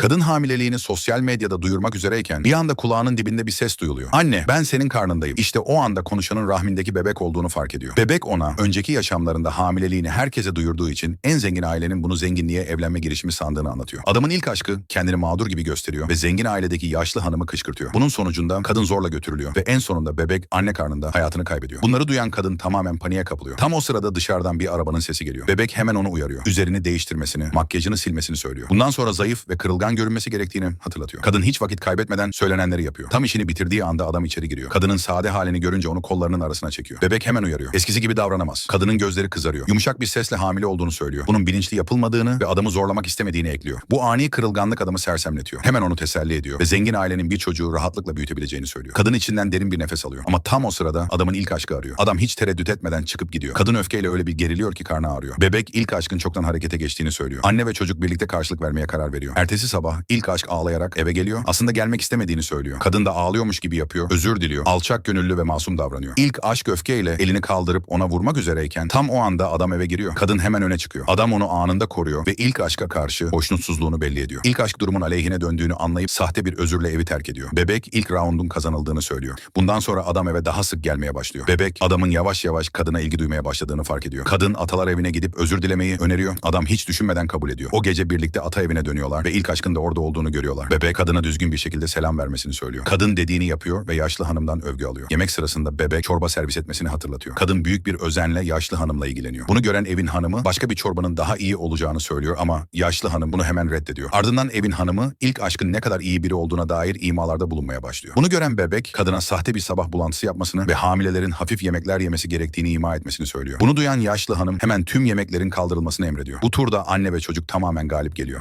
Kadın hamileliğini sosyal medyada duyurmak üzereyken bir anda kulağının dibinde bir ses duyuluyor. Anne ben senin karnındayım. İşte o anda konuşanın rahmindeki bebek olduğunu fark ediyor. Bebek ona önceki yaşamlarında hamileliğini herkese duyurduğu için en zengin ailenin bunu zenginliğe evlenme girişimi sandığını anlatıyor. Adamın ilk aşkı kendini mağdur gibi gösteriyor ve zengin ailedeki yaşlı hanımı kışkırtıyor. Bunun sonucunda kadın zorla götürülüyor ve en sonunda bebek anne karnında hayatını kaybediyor. Bunları duyan kadın tamamen paniğe kapılıyor. Tam o sırada dışarıdan bir arabanın sesi geliyor. Bebek hemen onu uyarıyor. Üzerini değiştirmesini, makyajını silmesini söylüyor. Bundan sonra zayıf ve kırılgan görünmesi gerektiğini hatırlatıyor. Kadın hiç vakit kaybetmeden söylenenleri yapıyor. Tam işini bitirdiği anda adam içeri giriyor. Kadının sade halini görünce onu kollarının arasına çekiyor. Bebek hemen uyarıyor. Eskisi gibi davranamaz. Kadının gözleri kızarıyor. Yumuşak bir sesle hamile olduğunu söylüyor. Bunun bilinçli yapılmadığını ve adamı zorlamak istemediğini ekliyor. Bu ani kırılganlık adamı sersemletiyor. Hemen onu teselli ediyor ve zengin ailenin bir çocuğu rahatlıkla büyütebileceğini söylüyor. Kadın içinden derin bir nefes alıyor. Ama tam o sırada adamın ilk aşkı arıyor. Adam hiç tereddüt etmeden çıkıp gidiyor. Kadın öfkeyle öyle bir geriliyor ki karnı ağrıyor. Bebek ilk aşkın çoktan harekete geçtiğini söylüyor. Anne ve çocuk birlikte karşılık vermeye karar veriyor. Ertesi sabah ilk aşk ağlayarak eve geliyor. Aslında gelmek istemediğini söylüyor. Kadın da ağlıyormuş gibi yapıyor. Özür diliyor. Alçak gönüllü ve masum davranıyor. İlk aşk öfkeyle elini kaldırıp ona vurmak üzereyken tam o anda adam eve giriyor. Kadın hemen öne çıkıyor. Adam onu anında koruyor ve ilk aşka karşı hoşnutsuzluğunu belli ediyor. İlk aşk durumun aleyhine döndüğünü anlayıp sahte bir özürle evi terk ediyor. Bebek ilk raundun kazanıldığını söylüyor. Bundan sonra adam eve daha sık gelmeye başlıyor. Bebek adamın yavaş yavaş kadına ilgi duymaya başladığını fark ediyor. Kadın atalar evine gidip özür dilemeyi öneriyor. Adam hiç düşünmeden kabul ediyor. O gece birlikte ata evine dönüyorlar ve ilk aşkın da orada olduğunu görüyorlar. Bebek kadına düzgün bir şekilde selam vermesini söylüyor. Kadın dediğini yapıyor ve yaşlı hanımdan övgü alıyor. Yemek sırasında bebek çorba servis etmesini hatırlatıyor. Kadın büyük bir özenle yaşlı hanımla ilgileniyor. Bunu gören evin hanımı başka bir çorbanın daha iyi olacağını söylüyor ama yaşlı hanım bunu hemen reddediyor. Ardından evin hanımı ilk aşkın ne kadar iyi biri olduğuna dair imalarda bulunmaya başlıyor. Bunu gören bebek kadına sahte bir sabah bulantısı yapmasını ve hamilelerin hafif yemekler yemesi gerektiğini ima etmesini söylüyor. Bunu duyan yaşlı hanım hemen tüm yemeklerin kaldırılmasını emrediyor. Bu turda anne ve çocuk tamamen galip geliyor.